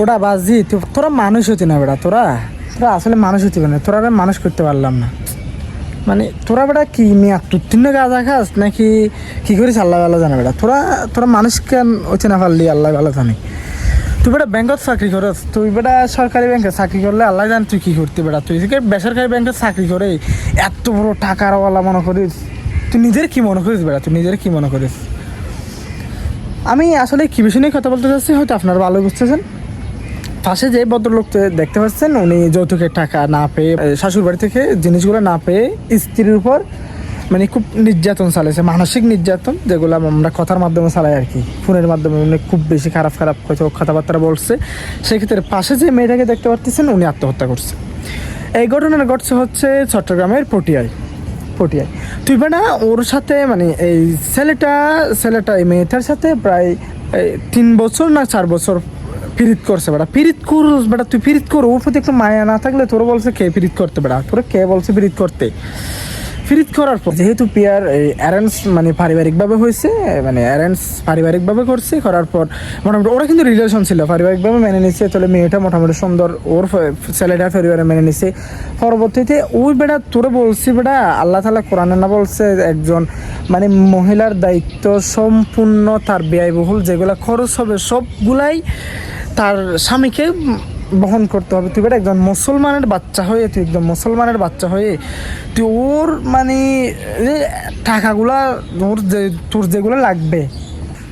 ওটা বাজি তোরা মানুষ হতি না বেটা, তোরা তোরা আসলে মানুষ হতে পারে তোরা মানুষ করতে পারলাম না। মানে তোরা বেটা কি মিয়া তুত্তিন্ন গাঁজা খাস নাকি কি করিস আল্লাহ আল্লাহ জানে বেটা? তোরা তোরা মানুষ কেন হচ্ছে না পারলি, আল্লাহ ভালো জানি। তুই বেটা ব্যাংকত চাকরি করস, তুই বেটা সরকারি ব্যাংকে চাকরি করলে আল্লাহ জান তুই কি করতে বেটা? তুই বেসরকারি ব্যাংকে চাকরি করে এত বড় টাকারওয়ালা মনে করিস, তুই নিজের কি মনে করিস বেটা? তুই নিজের কি মনে করিস? আমি আসলে কি বিষয় নিয়ে কথা বলতে চাচ্ছি, হয়তো আপনারা ভালো বুঝতেছেন। পাশে যে ভদ্রলোক দেখতে পাচ্ছেন, উনি যৌতুকের টাকা না পেয়ে শাশুড় বাড়ি থেকে জিনিসগুলো না পেয়ে স্ত্রীর উপর মানে খুব নির্যাতন চালাইছে, মানসিক নির্যাতন, যেগুলো আমরা কথার মাধ্যমে চালাই আর কি। ফোনের মাধ্যমে উনি খুব বেশি খারাপ খারাপ হয়তো কথাবার্তা বলছে। সেক্ষেত্রে পাশে যে মেয়েটাকে দেখতে পাচ্ছেন উনি আত্মহত্যা করছে। এই ঘটনাটা ঘটছে হচ্ছে চট্টগ্রামের পটিয়ায়। পটিয়ায়। তুই বেটা ওর সাথে মানে এই ছেলেটা ছেলেটা এই মেয়েটার সাথে প্রায় তিন বছর না চার বছর পিরিত করছে বেটা ফিরিত করুস বেটা তুই ফিরিত কর। ওর প্রতি একটু মায়া না থাকলে তোর বলছে কে পিরিত করতে বেটা তোর কে বলছে পিরিত করতে? ফিরিত করার পর যেহেতু পিয়ার অ্যারেঞ্জ মানে পারিবারিকভাবে হয়েছে মানে অ্যারেঞ্জ পারিবারিকভাবে করছে, করার পর মোটামুটি ওরা কিন্তু রিলেশন ছিল, পারিবারিকভাবে মেনে নিচ্ছে তাহলে মেয়েটা মোটামুটি সুন্দর, ওর ছেলেটা পরিবারে মেনে নিচ্ছে পরবর্তীতে ওই বেটা তোরে বলছি বেটা আল্লাহ তালা কোরআনে না বলছে একজন মানে মহিলার দায়িত্ব সম্পূর্ণ তার ব্যয়বহুল, যেগুলো খরচ হবে সবগুলাই তার স্বামীকে বহন করতে হবে। তুই বেটা একজন মুসলমানের বাচ্চা হয়ে, তুই একজন মুসলমানের বাচ্চা হয়ে, তুই ওর মানে টাকাগুলা, ওর যে, তোর যেগুলো লাগবে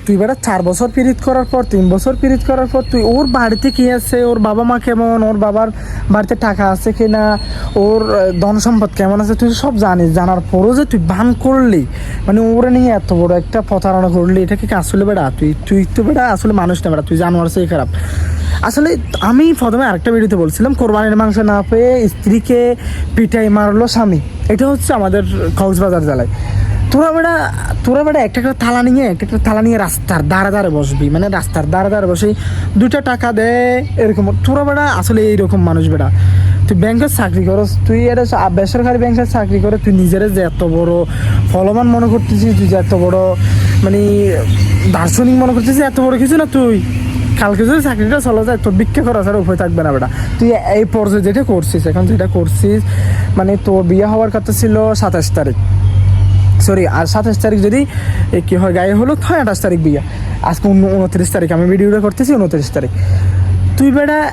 তুই বেটা চার বছর পিরিত করার পর, তিন বছর পিরিত করার পর তুই ওর বাড়িতে কি আছে? ওর বাবা মা কেমন? ওর বাবার বাড়িতে টাকা আছে কি না ওর ধন সম্পদ কেমন আছে? তুই সব জানিস। জানার পরও যে তুই বান করলি মানে ওরে নিয়ে এত বড় একটা প্রতারণা করলি, এটা কি আসলে বেড়া তুই তুই তো বেড়া আসলে মানুষ না বেড়া তুই জানোয়ার সেই খারাপ। আসলে আমি প্রথমে আরেকটা ভিডিওতে বলছিলাম, কোরবানির মাংস না পেয়ে স্ত্রীকে পিটাই মারলো স্বামী। এটা হচ্ছে আমাদের কক্সবাজার জেলায়। তোরা বেটা তোরা বেটা একটা একটা থালা নিয়ে, একটা একটা থালা নিয়ে রাস্তার দ্বারে দ্বারে বসবি। মানে রাস্তার দ্বারে দ্বারে বসে দুইটা টাকা দে, এরকম। তোরা বেটা আসলে এইরকম মানুষ বেটা তুই ব্যাংকের চাকরি করস, তুই এটা বেসরকারি ব্যাংকের চাকরি করে তুই নিজের যে এত বড় ফলমান মনে করতেছিস, তুই যে এত বড় মানে দার্শনিক মনে করতেছিস, এত বড় কিছু না তুই। কালকে যদি চাকরিটা চলে যায়, তোর ভিক্ষা করা ছাড়া উপায় থাকবে না বেটা তুই এই পর্যায়ে যেটা করছিস, এখন যেটা করছিস মানে তোর বিয়ে হওয়ার কথা ছিল সাতাশ তারিখ। সরি, আর সাতাশ তারিখ যদি কি হয়, গায়ে হলো হয়, আঠাশ তারিখ বিয়ে। আজকে উন- উনত্রিশ তারিখ, আমি ভিডিওটা করতেছি উনত্রিশ তারিখ। তুই বেটা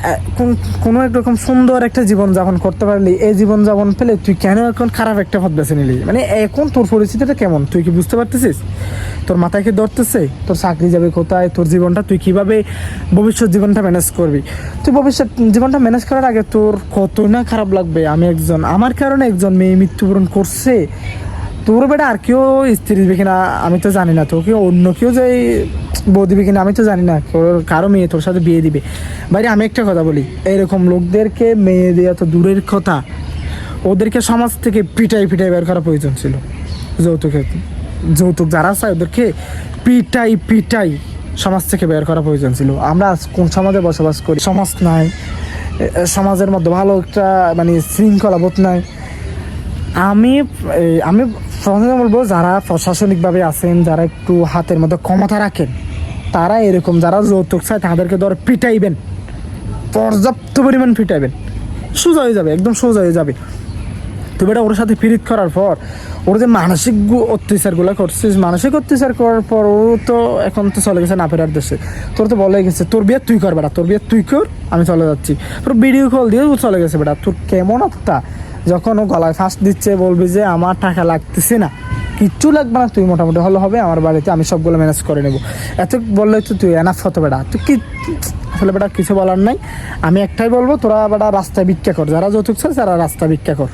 কোন- একরকম সুন্দর একটা জীবন যাপন করতে পারলি, এই জীবন যাপন পেলে তুই কেন এখন খারাপ একটা পথ বেছে নিলি? মানে এখন তোর পরিস্থিতিটা কেমন? তুই কি বুঝতে পারতেছিস? তোর মাথায় কি ধরতেছে? তোর চাকরি যাবে কোথায়? তোর জীবনটা তুই কীভাবে ভবিষ্যৎ জীবনটা ম্যানেজ করবি? তুই ভবিষ্যৎ জীবনটা ম্যানেজ করার আগে তোর কত না খারাপ লাগবে? আমি একজন, আমার কারণে একজন মেয়ে মৃত্যুবরণ করছে। তোর বেটা আর কেউ স্ত্রী দিবে কিনা আমি তো জানি না। তোকে অন্য কেউ যে বউ দিবে কিনা আমি তো জানি না। কারও মেয়ে তোর সাথে বিয়ে দিবে। বাইরে আমি একটা কথা বলি। এরকম লোকদেরকে মেয়ে দেওয়া তো দূরের কথা। ওদেরকে সমাজ থেকে পিটাই পিটাই বের করা প্রয়োজন ছিল। যৌতুকে। যৌতুক যারা চায় ওদেরকে পিটাই পিটাই সমাজ থেকে বের করা প্রয়োজন ছিল। আমরা কোন সমাজে বসবাস করি? সমাজ নাই। সমাজের মধ্যে ভালো একটা মানে শৃঙ্খলা বোধ নাই। আমি আমি প্রথমে বলব, যারা প্রশাসনিকভাবে আছেন, যারা একটু হাতের মধ্যে ক্ষমতা রাখেন, তারা এরকম যারা যৌতুক চায়, তাদেরকে ধর পিটাইবেন। পর্যাপ্ত পরিমাণ পিটাইবেন। সোজা হয়ে যাবে, একদম সোজা হয়ে যাবে। তো বেটা, ওর সাথে পিরিত করার পর, ওর যে মানসিক অত্যাচারগুলো করছিস মানসিক অত্যাচার করার পর ও তো এখন তো চলে গেছে না ফেরার দেশে। তোর তো বলে গেছে, তোর বিয়ে তুই কর বেটা, তোর বিয়ে তুই কর, আমি চলে যাচ্ছি। তোর ভিডিও কল দিয়ে ও চলে গেছে বেটা, তোর কেমন আত্মা? যখন ও গলায় ফাঁস দিচ্ছে, বলবি যে আমার টাকা লাগতেছে না। কিচ্ছু লাগবে না, তুই মোটামুটি হলো হবে, আমার বাড়িতে আমি সবগুলো ম্যানেজ করে নেব। এত বললে তো তুই এনাফ হতো বেটা। তুই কি, আসলে বেটা কিছু বলার নাই। আমি একটাই বলব, তোরা বেটা রাস্তায় ভিক্ষা কর। যারা যৌতুক চাস তারা রাস্তা ভিক্ষা কর।